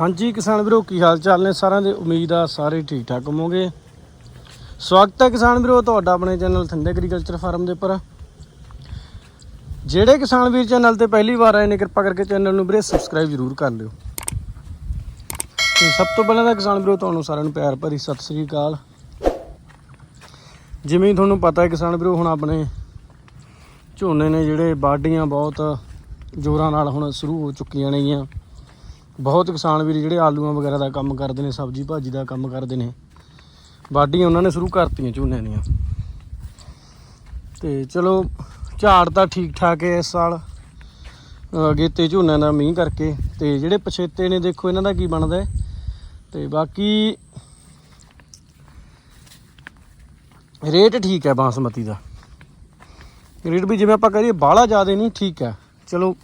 ਹਾਂਜੀ ਕਿਸਾਨ ਵੀਰੋ, ਕੀ ਹਾਲ ਚਾਲ ਨੇ? ਸਾਰਿਆਂ ਦੇ ਉਮੀਦ ਆ ਸਾਰੇ ਠੀਕ ਠਾਕ ਹੋਵੋਗੇ। ਸਵਾਗਤ ਹੈ ਕਿਸਾਨ ਵੀਰੋ, ਤੁਹਾਡਾ ਆਪਣੇ ਚੈਨਲ ਥੰਦੇ ਐਗਰੀਕਲਚਰ ਫਾਰਮ ਦੇ ਉੱਪਰ। ਜਿਹੜੇ ਕਿਸਾਨ ਵੀਰ ਚੈਨਲ ਤੇ ਪਹਿਲੀ ਵਾਰ ਆਏ ਨੇ, ਕਿਰਪਾ ਕਰਕੇ ਚੈਨਲ ਨੂੰ ਵੀਰੇ ਸਬਸਕ੍ਰਾਈਬ ਜ਼ਰੂਰ ਕਰ ਲਿਓ। ਤੇ ਸਭ ਤੋਂ ਪਹਿਲਾਂ ਤਾਂ ਕਿਸਾਨ ਵੀਰੋ, ਤੁਹਾਨੂੰ ਸਾਰਿਆਂ ਨੂੰ ਪਿਆਰ ਭਰੀ ਸਤਿ ਸ੍ਰੀ ਅਕਾਲ। ਜਿਵੇਂ ਤੁਹਾਨੂੰ ਪਤਾ ਹੈ ਕਿਸਾਨ ਵੀਰੋ, ਹੁਣ ਆਪਣੇ ਝੋਨੇ ਨੇ ਜਿਹੜੇ ਬਾਡੀਆਂ ਬਹੁਤ ਜ਼ੋਰਾਂ ਨਾਲ ਹੁਣ ਸ਼ੁਰੂ ਹੋ ਚੁੱਕੀਆਂ ਨੇਗੀਆਂ। ਬਹੁਤ ਕਿਸਾਨ ਵੀਰ ਜਿਹੜੇ ਆਲੂਆਂ ਵਗੈਰਾ ਦਾ ਕੰਮ ਕਰਦੇ ਨੇ, ਸਬਜ਼ੀ ਭਾਜੀ ਦਾ ਕੰਮ ਕਰਦੇ ਨੇ। ਵਾਢੀਆਂ ਉਹਨਾਂ ਨੇ ਸ਼ੁਰੂ ਕਰਤੀਆਂ ਝੋਨਿਆਂ ਦੀਆਂ। ਤੇ ਚਲੋ, ਝਾੜ ਤਾਂ ਠੀਕ ਠਾਕ ਹੈ ਇਸ ਸਾਲ। ਅਗੇਤੇ ਝੋਨਿਆਂ ਦਾ ਮੀਂਹ ਕਰਕੇ। ਤੇ ਜਿਹੜੇ ਪਛੇਤੇ ਨੇ, ਦੇਖੋ ਇਹਨਾਂ ਦਾ ਕੀ ਬਣਦਾ ਹੈ। ਤੇ ਬਾਕੀ ਰੇਟ ਠੀਕ ਹੈ ਬਾਸਮਤੀ ਦਾ। ਰੇਟ ਵੀ ਜਿਵੇਂ ਆਪਾਂ ਕਰੀਏ ਬਾਹਲਾ ਜ਼ਿਆਦਾ ਨਹੀਂ, ਠੀਕ ਹੈ। ਚਲੋ,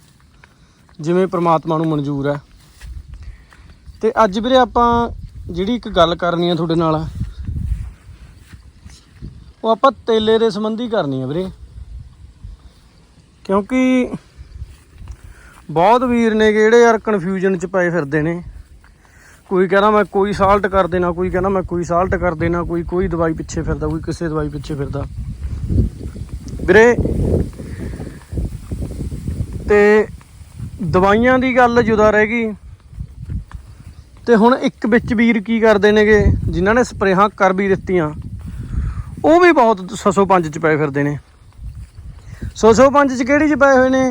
ਜਿਵੇਂ ਪ੍ਰਮਾਤਮਾ ਨੂੰ ਮਨਜ਼ੂਰ ਹੈ। ਤੇ ਅੱਜ ਵੀਰੇ ਆਪਾਂ ਜਿਹੜੀ ਇੱਕ ਗੱਲ ਕਰਨੀ ਆ ਤੁਹਾਡੇ ਨਾਲ, ਉਹ ਆਪਾਂ ਤੇਲੇ ਦੇ ਸੰਬੰਧੀ ਕਰਨੀ ਆ ਵੀਰੇ। ਕਿਉਂਕਿ ਬਹੁਤ ਵੀਰ ਨੇ ਜਿਹੜੇ ਯਾਰ ਕਨਫਿਊਜ਼ਨ ਚ ਪਏ ਫਿਰਦੇ ਨੇ। ਕੋਈ ਕਹਿੰਦਾ ਮੈਂ ਕੋਈ ਸਾਲਟ ਕਰ ਦੇਣਾ, ਕੋਈ ਕਹਿੰਦਾ ਮੈਂ ਕੋਈ ਸਾਲਟ ਕਰ ਦੇਣਾ, ਕੋਈ ਕੋਈ ਦਵਾਈ ਪਿੱਛੇ ਫਿਰਦਾ, ਕੋਈ ਕਿਸੇ ਦਵਾਈ ਪਿੱਛੇ ਫਿਰਦਾ। ਵੀਰੇ, ਤੇ ਦਵਾਈਆਂ ਦੀ ਗੱਲ ਜੁਦਾ ਰਹਿ ਗਈ। ਤੇ ਹੁਣ ਇੱਕ ਵਿੱਚ ਵੀਰ ਕੀ ਕਰਦੇ ਨੇਗੇ, ਜਿਨ੍ਹਾਂ ਨੇ ਸਪਰੇਹਾਂ ਕਰ ਵੀ ਦਿੱਤੀਆਂ, ਉਹ ਵੀ ਬਹੁਤ 605 ਚ ਪਏ ਫਿਰਦੇ ਨੇ। 605 ਚ ਕਿਹੜੀ ਚ ਪਏ ਹੋਏ ਨੇ?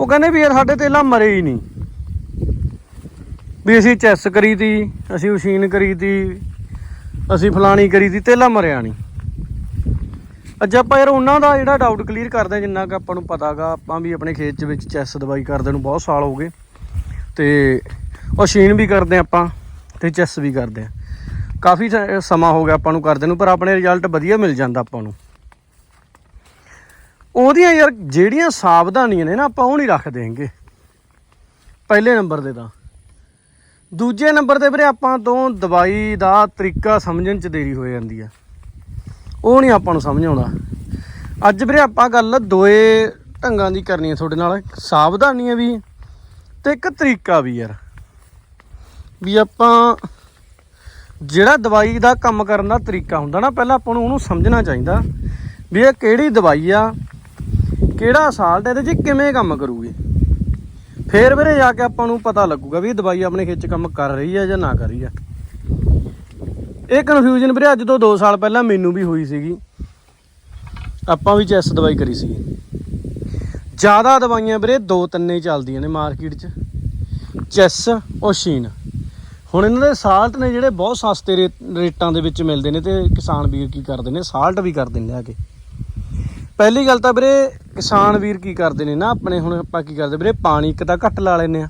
ਉਹ ਕਹਿੰਦੇ ਵੀ ਯਾਰ ਸਾਡੇ ਤੇਲਾ ਮਰੇ ਹੀ ਨਹੀਂ। ਵੀ ਅਸੀਂ ਚੈਸ ਕਰੀ ਤੀ, ਅਸੀਂ ਮਸ਼ੀਨ ਕਰੀ ਤੀ, ਅਸੀਂ ਫਲਾਣੀ ਕਰੀ ਤੀ ਤੇਲਾ ਮਰਿਆ ਨਹੀਂ। ਅੱਜ ਆਪਾਂ ਯਾਰ ਉਹਨਾਂ ਦਾ ਜਿਹੜਾ ਡਾਊਟ ਕਲੀਅਰ ਕਰਦੇ ਹਾਂ, ਜਿੰਨਾ ਕਿ ਆਪਾਂ ਨੂੰ ਪਤਾਗਾ ਆਪਾਂ ਵੀ ਆਪਣੇ ਖੇਤ 'ਚ ਵਿੱਚ ਚੈਸ ਦਵਾਈ ਕਰਦੇ ਨੂੰ ਬਹੁਤ ਸਾਲ ਹੋ ਗਏ। ਤੇ ਉਹ ਮਸ਼ੀਨ ਵੀ ਕਰਦੇ ਹਾਂ ਆਪਾਂ ਤੇ ਚੈਸ ਵੀ ਕਰਦੇ ਆ ਕਾਫੀ ਸਮਾਂ ਹੋ ਗਿਆ ਆਪਾਂ ਨੂੰ ਕਰਦੇ ਨੂੰ, ਪਰ ਆਪਣੇ ਰਿਜ਼ਲਟ ਵਧੀਆ ਮਿਲ ਜਾਂਦਾ ਆਪਾਂ ਨੂੰ। ਉਹਦੀਆਂ ਯਾਰ ਜਿਹੜੀਆਂ ਸਾਵਧਾਨੀਆਂ ਨੇ ਨਾ ਆਪਾਂ ਉਹ ਨਹੀਂ ਰੱਖਦੇ ਹੈਗੇ। ਪਹਿਲੇ ਨੰਬਰ ਤੇ ਤਾਂ। ਦੂਜੇ ਨੰਬਰ ਤੇ ਵੀਰੇ ਆਪਾਂ ਤੋਂ ਦਵਾਈ ਦਾ ਤਰੀਕਾ ਸਮਝਣ ਚ ਦੇਰੀ ਹੋ ਜਾਂਦੀ ਆ। ਉਹ ਨਹੀਂ ਆਪਾਂ ਨੂੰ ਸਮਝ ਆਉਂਦਾ। ਅੱਜ ਵੀਰੇ ਆਪਾਂ ਗੱਲ ਦੋਏ ਢੰਗਾਂ ਦੀ ਕਰਨੀ ਹੈ ਤੁਹਾਡੇ ਨਾਲ। ਸਾਵਧਾਨੀਆਂ ਵੀ ਤੇ ਇੱਕ ਤਰੀਕਾ ਵੀ ਯਾਰ। ਵੀ ਆਪਾਂ ਜਿਹੜਾ ਦਵਾਈ ਦਾ ਕੰਮ ਕਰਨ ਦਾ ਤਰੀਕਾ ਹੁੰਦਾ ਨਾ, ਪਹਿਲਾਂ ਆਪਾਂ ਨੂੰ ਉਹਨੂੰ ਸਮਝਣਾ ਚਾਹੀਦਾ ਵੀ ਇਹ ਕਿਹੜੀ ਦਵਾਈ ਆ, ਕਿਹੜਾ ਸਾਲਟ ਇਹਦੇ 'ਚ ਕਿਵੇਂ ਕੰਮ ਕਰੂਗੀ। ਫੇਰ ਵੀਰੇ ਜਾ ਕੇ ਆਪਾਂ ਨੂੰ ਪਤਾ ਲੱਗੂਗਾ ਵੀ ਇਹ ਦਵਾਈ ਆਪਣੇ ਖੇਤ 'ਚ ਕੰਮ ਕਰ ਰਹੀ ਹੈ ਜਾਂ ਨਾ ਕਰ ਰਹੀ ਆ। ਇਹ ਕਨਫਿਊਜ਼ਨ ਵੀਰੇ ਅੱਜ ਤੋਂ 2 ਸਾਲ ਪਹਿਲਾਂ ਮੈਨੂੰ ਵੀ ਹੋਈ ਸੀਗੀ। ਆਪਾਂ ਵੀ ਚੈਸ ਦਵਾਈ ਕਰੀ ਸੀ ਜ਼ਿਆਦਾ ਦਵਾਈਆਂ ਵੀਰੇ ਦੋ ਤਿੰਨੇ ਹੀ ਚੱਲਦੀਆਂ ਨੇ ਮਾਰਕੀਟ 'ਚ। ਚੈਸ ਓਸ਼ੀਨ ਹੁਣ ਇਹਨਾਂ ਦੇ ਸਾਲਟ ਨੇ ਜਿਹੜੇ ਬਹੁਤ ਸਸਤੇ ਰੇ- ਰੇਟਾਂ ਦੇ ਵਿੱਚ ਮਿਲਦੇ ਨੇ ਤੇ ਕਿਸਾਨ ਵੀਰ ਕੀ ਕਰਦੇ ਨੇ? ਸਾਲਟ ਵੀ ਕਰਦੇ ਨੇ ਲਿਆ ਕੇ ਪਹਿਲੀ ਗੱਲ ਤਾਂ ਵੀਰੇ ਕਿਸਾਨ ਵੀਰ ਕੀ ਕਰਦੇ ਨੇ ਨਾ ਆਪਣੇ? ਹੁਣ ਆਪਾਂ ਕੀ ਕਰਦੇ ਵੀਰੇ? ਪਾਣੀ ਇੱਕ ਤਾਂ ਘੱਟ ਲਾ ਲੈਨੇ ਆ।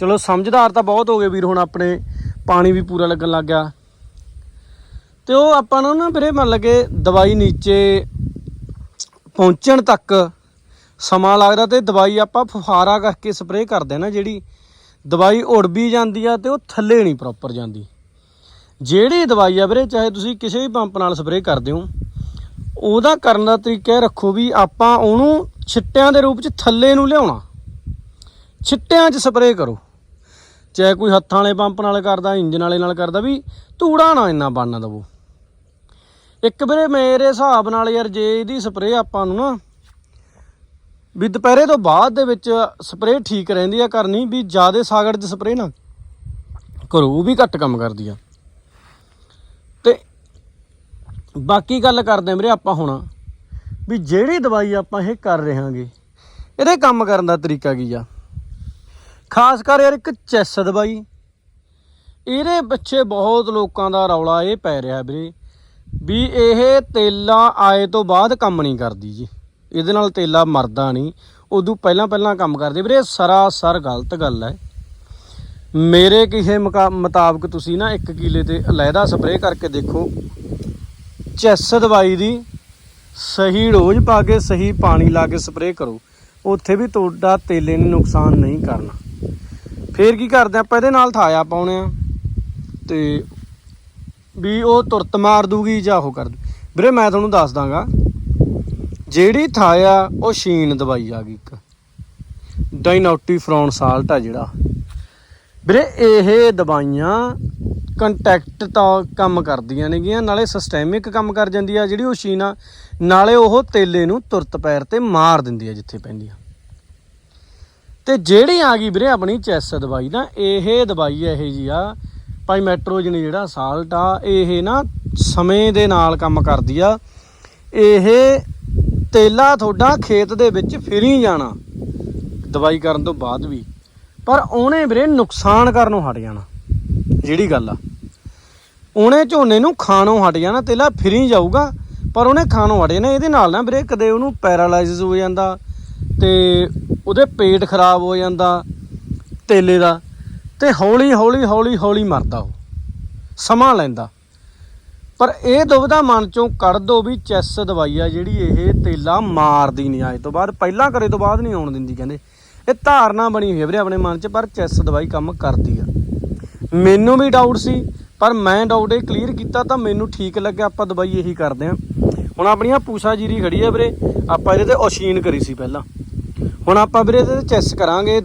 ਚਲੋ ਸਮਝਦਾਰ ਤਾਂ ਬਹੁਤ ਹੋ ਗਏ ਵੀਰ ਹੁਣ ਆਪਣੇ। ਪਾਣੀ ਵੀ ਪੂਰਾ ਲੱਗਣ ਲੱਗ ਗਿਆ। ਤੇ ਉਹ ਆਪਾਂ ਨੂੰ ਨਾ ਵੀਰੇ ਮੰਨ ਲਗੇ ਦਵਾਈ ਨੀਚੇ ਪਹੁੰਚਣ ਤੱਕ ਸਮਾਂ ਲੱਗਦਾ ਤੇ ਦਵਾਈ ਆਪਾਂ ਫੁਫਾਰਾ ਕਰਕੇ ਸਪਰੇਅ ਕਰਦੇ ਆ ਨਾ ਜਿਹੜੀ ਦਵਾਈ ਉੜ ਵੀ ਜਾਂਦੀ ਆ ਤੇ ਉਹ ਥੱਲੇ ਨਹੀਂ ਪ੍ਰੋਪਰ ਜਾਂਦੀ। ਜਿਹੜੀ ਦਵਾਈ ਆ ਵੀਰੇ, ਚਾਹੇ ਤੁਸੀਂ ਕਿਸੇ ਵੀ ਪੰਪ ਨਾਲ ਸਪਰੇਅ ਕਰਦੇ ਹੋ, ਉਹਦਾ ਕਰਨ ਦਾ ਤਰੀਕਾ ਇਹ ਰੱਖੋ ਵੀ ਆਪਾਂ ਉਹਨੂੰ ਛਿੱਟਿਆਂ ਦੇ ਰੂਪ 'ਚ ਥੱਲੇ ਨੂੰ ਲਿਆਉਣਾ। ਛਿੱਟਿਆਂ 'ਚ ਸਪਰੇਅ ਕਰੋ। ਚਾਹੇ ਕੋਈ ਹੱਥਾਂ ਵਾਲੇ ਪੰਪ ਨਾਲ ਕਰਦਾ ਇੰਜਨ ਵਾਲੇ ਨਾਲ ਕਰਦਾ, ਵੀ ਧੂੜਾ ਨਾ ਇੰਨਾ ਬਣਨ ਦਵੋ। ਇੱਕ ਵੀਰੇ ਮੇਰੇ ਹਿਸਾਬ ਨਾਲ ਯਾਰ, ਜੇ ਇਹਦੀ ਸਪਰੇਅ ਆਪਾਂ ਨੂੰ ਨਾ ਵੀ ਦੁਪਹਿਰੇ ਤੋਂ ਬਾਅਦ ਦੇ ਵਿੱਚ ਸਪਰੇਅ ਠੀਕ ਰਹਿੰਦੀ ਆ ਕਰਨੀ ਵੀ ਜ਼ਿਆਦਾ ਸਾਗੜ 'ਚ ਸਪਰੇਅ ਨਾ ਕਰੋ, ਉਹ ਵੀ ਘੱਟ ਕੰਮ ਕਰਦੀ ਆ। ਤੇ ਬਾਕੀ ਗੱਲ ਕਰਦੇ ਹਾਂ ਵੀਰੇ ਆਪਾਂ ਹੁਣ, ਵੀ ਜਿਹੜੀ ਦਵਾਈ ਆਪਾਂ ਇਹ ਕਰ ਰਹੇ ਹਾਂਗੇ ਇਹਦੇ ਕੰਮ ਕਰਨ ਦਾ ਤਰੀਕਾ ਕੀ ਆ? ਖਾਸ ਕਰ ਯਾਰ ਇੱਕ ਚੈਸ ਦਵਾਈ, ਇਹਦੇ ਪਿੱਛੇ ਬਹੁਤ ਲੋਕਾਂ ਦਾ ਰੌਲਾ ਇਹ ਪੈ ਰਿਹਾ ਵੀਰੇ, ਵੀ ਇਹ ਤੇਲਾ ਆਏ ਤੋਂ ਬਾਅਦ ਕੰਮ ਨਹੀਂ ਕਰਦੀ ਜੀ। ਇਹਦੇ ਨਾਲ ਤੇਲਾ ਮਰਦਾ ਨਹੀਂ। ਉਦੋਂ ਪਹਿਲਾਂ ਪਹਿਲਾਂ ਕੰਮ ਕਰਦੇ। ਵੀਰੇ ਸਰਾਸਰ ਗਲਤ ਗੱਲ ਹੈ। ਮੇਰੇ ਕਿਸੇ ਮੁਕਾ- ਮੁਤਾਬਕ ਤੁਸੀਂ ਨਾ 1 ਕਿਲੇ ਤੇ ਅਲੱਗਾ ਸਪਰੇਅ ਕਰਕੇ ਦੇਖੋ। ਚੈਸ ਦਵਾਈ ਦੀ ਸਹੀ ਡੋਜ਼ ਪਾ ਕੇ ਸਹੀ ਪਾਣੀ ਲਾ ਕੇ ਸਪਰੇਅ ਕਰੋ। ਉੱਥੇ ਵੀ ਤੁਹਾਡਾ ਤੇਲੇ ਨੇ ਨੁਕਸਾਨ ਨਹੀਂ ਕਰਨਾ। ਫੇਰ ਕੀ ਕਰਦੇ ਆਪਾਂ? ਇਹਦੇ ਨਾਲ ਥਾਇਆ ਪਾਉਣੇ ਆ। ਤੇ ਵੀ ਉਹ ਤੁਰਤ ਮਾਰ ਦੂਗੀ ਜਾਂ ਉਹ ਕਰ ਦੂ। ਵੀਰੇ, ਮੈਂ ਤੁਹਾਨੂੰ ਦੱਸ ਦਾਂਗਾ। ਜਿਹੜੀ ਥਾਂ ਆ, ਉਹ ਸ਼ੀਨ ਦਵਾਈ ਆ ਗਈ ਇੱਕ। ਡਾਈਨੋਟੀ ਫਰੌਨ ਸਾਲਟ ਆ ਜਿਹੜਾ। ਵੀਰੇ, ਇਹ ਦਵਾਈਆਂ ਕੰਟੈਕਟ ਤਾਂ ਕੰਮ ਕਰਦੀਆਂ ਨੇਗੀਆਂ, ਨਾਲੇ ਸਿਸਟੈਮਿਕ ਕੰਮ ਕਰ ਜਾਂਦੀ ਆ, ਜਿਹੜੀ ਉਹ ਸ਼ੀਨ ਆ, ਨਾਲੇ ਉਹ ਤੇਲੇ ਨੂੰ ਤੁਰਤ ਪੈਰ ਤੇ ਮਾਰ ਦਿੰਦੀ ਆ ਜਿੱਥੇ ਪੈਂਦੀ ਆ ਤੇ ਜਿਹੜੀ ਆ ਗਈ ਵੀਰੇ ਆਪਣੀ ਚੈਸ ਦਵਾਈ ਨਾ, ਇਹ ਦਵਾਈ ਇਹ ਜੀ ਆ, ਭਾਈ ਮੈਟਰੋਜਨ ਜਿਹੜਾ ਸਾਲਟ ਆ, ਇਹ ਨਾ ਸਮੇਂ ਦੇ ਨਾਲ ਕੰਮ ਕਰਦੀ ਆ। ਇਹ ਤੇਲਾ ਤੁਹਾਡਾ ਖੇਤ ਦੇ ਵਿੱਚ ਫਿਰੀ ਜਾਣਾ। ਦਵਾਈ ਕਰਨ ਤੋਂ ਬਾਅਦ ਵੀ। ਪਰ ਉਹਨੇ ਵੀਰੇ ਨੁਕਸਾਨ ਕਰਨੋਂ ਹਟ ਜਾਣਾ। ਜਿਹੜੀ ਗੱਲ ਆ। ਉਹਨੇ ਝੋਨੇ ਨੂੰ ਖਾਣੋਂ ਹਟ ਜਾਣਾ, ਤੇਲਾ ਫਿਰੀ ਜਾਊਗਾ। ਪਰ ਉਹਨੇ ਖਾਣੋਂ ਹਟ ਜਾਣਾ। ਇਹਦੇ ਨਾਲ ਨਾ ਵੀਰੇ ਕਦੇ ਉਹਨੂੰ ਪੈਰਾਲਾਈਸਿਸ ਹੋ ਜਾਂਦਾ ਤੇ ਉਹਦੇ ਪੇਟ ਖਰਾਬ ਹੋ ਜਾਂਦਾ ਤੇਲੇ ਦਾ। ਤੇ ਹੌਲੀ ਹੌਲੀ ਹੌਲੀ ਹੌਲੀ ਮਰਦਾ ਉਹ। ਸਮਾਂ ਲੈਂਦਾ। ਪਰ ਇਹ ਦੁਬਦਾ ਮਨ ਚੋਂ ਕੱਢ ਦੋ ਵੀ ਚੈਸ ਦਵਾਈ ਆ ਜਿਹੜੀ ਇਹ ਤੇਲਾ ਮਾਰਦੀ ਨਹੀਂ ਅੱਜ ਤੋਂ ਬਾਅਦ, ਪਹਿਲਾਂ ਕਰੇ ਤੋਂ ਬਾਅਦ ਨਹੀਂ ਆਉਣ ਦਿੰਦੀ, ਕਹਿੰਦੇ। ਇਹ ਧਾਰਨਾ ਬਣੀ ਹੋਈ ਹੈ ਵੀਰੇ ਆਪਣੇ ਮਨ 'ਚ, ਪਰ ਚੈਸ ਦਵਾਈ ਕੰਮ ਕਰਦੀ ਆ। ਮੈਨੂੰ ਵੀ ਡਾਊਟ ਸੀ, ਪਰ ਮੈਂ ਡਾਊਟ ਇਹ ਕਲੀਅਰ ਕੀਤਾ ਤਾਂ ਮੈਨੂੰ ਠੀਕ ਲੱਗਿਆ, ਆਪਾਂ ਦਵਾਈ ਇਹੀ ਕਰਦੇ ਆ। ਹੁਣ ਆਪਣੀਆਂ ਪੂਸਾ ਜੀਰੀ ਖੜੀ ਹੈ ਵੀਰੇ, ਆਪਾਂ ਇਹਦੇ ਤੇ ਓਸ਼ੀਨ ਕਰੀ ਸੀ ਪਹਿਲਾਂ। ਹੁਣ ਆਪਾਂ ਵੀਰੇ ਇਹਦੇ ਤੇ ਚੈਸ ਕਰਾਂਗੇ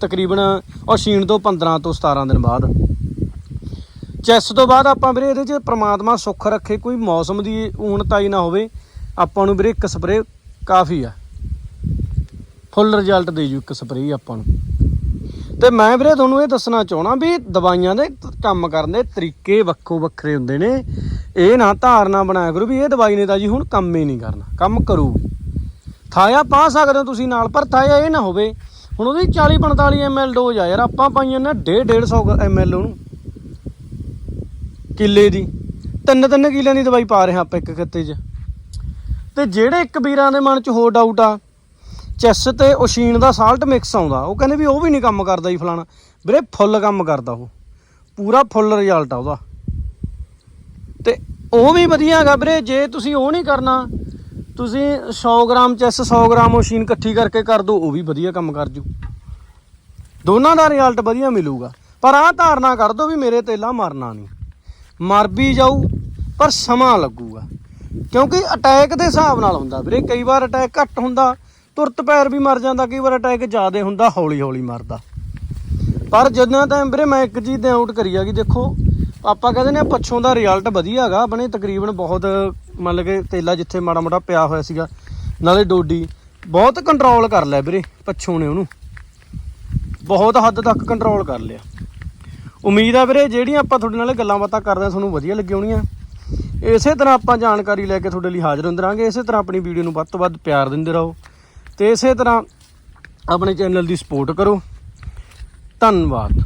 ਤਕਰੀਬਨ ਓਸ਼ੀਨ ਤੋਂ 15 ਤੋਂ 17 ਦਿਨ ਬਾਅਦ। ਚੈਸ ਤੋਂ ਬਾਅਦ ਆਪਾਂ ਵੀਰੇ ਇਹਦੇ 'ਚ ਪ੍ਰਮਾਤਮਾ ਸੁੱਖ ਰੱਖੇ, ਕੋਈ ਮੌਸਮ ਦੀ ਊਣਤਾਈ ਨਾ ਹੋਵੇ। ਆਪਾਂ ਨੂੰ ਵੀਰੇ ਇੱਕ ਸਪਰੇ ਕਾਫੀ ਆ। ਫੁੱਲ ਰਿਜ਼ਲਟ ਦੇ ਜੂ ਇੱਕ ਸਪਰੇ ਆਪਾਂ ਨੂੰ। ਤੇ ਮੈਂ ਵੀਰੇ ਤੁਹਾਨੂੰ ਇਹ ਦੱਸਣਾ ਚਾਹਣਾ ਵੀ ਦਵਾਈਆਂ ਦੇ ਕੰਮ ਕਰਨ ਦੇ ਤਰੀਕੇ ਵੱਖੋ ਵੱਖਰੇ ਹੁੰਦੇ ਨੇ। ਇਹ ਨਾ ਧਾਰਨਾ ਬਣਾਇਆ ਕਰੋ ਵੀ ਇਹ ਦਵਾਈ ਨੇ ਤਾਂ ਜੀ ਹੁਣ ਕੰਮ ਹੀ ਨਹੀਂ ਕਰਨਾ, ਕੰਮ ਕਰੂਗੀ ਥਾਇਆ ਪਾ ਸਕਦੇ ਹੋ ਤੁਸੀਂ ਨਾਲ, ਪਰ ਥਾਇਆ ਇਹ ਨਾ ਹੋਵੇ। ਹੁਣ ਉਹਦੀ 40 45 ml ਡੋਜ਼ ਆ ਯਾਰ, ਆਪਾਂ ਪਾਈਆਂ ਨਾ 1.5 150 ml ਉਹਨੂੰ। ਕਿੱਲੇ ਦੀ। ਤਿੰਨ ਤਿੰਨ ਕਿੱਲਿਆਂ ਦੀ ਦਵਾਈ ਪਾ ਰਹੇ ਹਾਂ ਆਪਾਂ ਇੱਕ ਖੱਤੇ 'ਚ। ਤੇ ਜਿਹੜੇ ਇੱਕ ਵੀਰਾਂ ਦੇ ਮਨ 'ਚ ਹੋਰ ਡਾਊਟ ਆ, ਚੈਸ ਤੇ ਓਸ਼ੀਨ ਦਾ ਸਾਲਟ ਮਿਕਸ ਆਉਂਦਾ, ਉਹ ਕਹਿੰਦੇ ਵੀ ਉਹ ਵੀ ਨਹੀਂ ਕੰਮ ਕਰਦਾ ਜੀ ਫਲਾਣਾ। ਵੀਰੇ ਫੁੱਲ ਕੰਮ ਕਰਦਾ ਉਹ। ਪੂਰਾ ਫੁੱਲ ਰਿਜ਼ਲਟ ਆ ਉਹਦਾ। ਤੇ ਉਹ ਵੀ ਵਧੀਆ ਹੈਗਾ ਵੀਰੇ, ਜੇ ਤੁਸੀਂ ਉਹ ਨਹੀਂ ਕਰਨਾ, ਤੁਸੀਂ 100 ਗ੍ਰਾਮ ਚੈਸ 100 ਗ੍ਰਾਮ ਓਸ਼ੀਨ ਇਕੱਠੀ ਕਰਕੇ ਕਰ ਦੋ, ਉਹ ਵੀ ਵਧੀਆ ਕੰਮ ਕਰ ਜੂ। ਦੋਨਾਂ ਦਾ ਰਿਜ਼ਲਟ ਵਧੀਆ ਮਿਲੂਗਾ। ਪਰ ਆਹ ਧਾਰਨਾ ਕਰ ਦੋ ਵੀ ਮੇਰੇ ਤੇਲਾ ਮਰਨਾ ਨਹੀਂ। ਮਰ ਵੀ ਜਾਊ, ਪਰ ਸਮਾਂ ਲੱਗੂਗਾ। ਕਿਉਂਕਿ ਅਟੈਕ ਦੇ ਹਿਸਾਬ ਨਾਲ ਹੁੰਦਾ ਵੀਰੇ, ਕਈ ਵਾਰ ਅਟੈਕ ਘੱਟ ਹੁੰਦਾ, ਤੁਰਤ ਪੈਰ ਵੀ ਮਰ ਜਾਂਦਾ, ਕਈ ਵਾਰ ਅਟੈਕ ਜ਼ਿਆਦਾ ਹੁੰਦਾ ਹੌਲੀ ਹੌਲੀ ਮਰਦਾ। ਪਰ ਜਦੋਂ ਟਾਈਮ ਵੀਰੇ ਮੈਂ ਇੱਕ ਚੀਜ਼ ਤੇ ਆਊਟ ਕਰੀ ਆ ਕਿ ਦੇਖੋ, ਆਪਾਂ ਕਹਿੰਦੇ ਨੇ ਪੱਛੋਂ ਦਾ ਰਿਜ਼ਲਟ ਵਧੀਆ ਹੈਗਾ, ਆਪਣੇ ਤਕਰੀਬਨ ਬਹੁਤ, ਮਤਲਬ ਕਿ ਤੇਲਾ ਜਿੱਥੇ ਮਾੜਾ ਮੋਟਾ ਪਿਆ ਹੋਇਆ ਸੀਗਾ, ਨਾਲੇ ਡੋਡੀ ਬਹੁਤ ਕੰਟਰੋਲ ਕਰ ਲਿਆ ਵੀਰੇ, ਪੱਛੋਂ ਨੇ ਉਹਨੂੰ। ਬਹੁਤ ਹੱਦ ਤੱਕ ਕੰਟਰੋਲ ਕਰ ਲਿਆ। ਉਮੀਦ ਆ ਵੀਰੇ, ਜਿਹੜੀਆਂ ਆਪਾਂ ਤੁਹਾਡੇ ਨਾਲ ਗੱਲਾਂ ਬਾਤਾਂ ਕਰਦੇ ਆ ਤੁਹਾਨੂੰ ਵਧੀਆ ਲੱਗੀ ਹੋਣੀਆਂ ਇਸੇ ਤਰ੍ਹਾਂ ਆਪਾਂ ਜਾਣਕਾਰੀ ਲੈ ਕੇ ਤੁਹਾਡੇ ਲਈ ਹਾਜ਼ਰ ਹੁੰਦੇ ਰਹਾਂਗੇ। ਇਸੇ ਤਰ੍ਹਾਂ ਆਪਣੀ ਵੀਡੀਓ ਨੂੰ ਵੱਧ ਤੋਂ ਵੱਧ ਪਿਆਰ ਦਿੰਦੇ ਰਹੋ। ਤੇ ਇਸੇ ਤਰ੍ਹਾਂ ਆਪਣੇ ਚੈਨਲ ਦੀ ਸਪੋਰਟ ਕਰੋ। ਧੰਨਵਾਦ।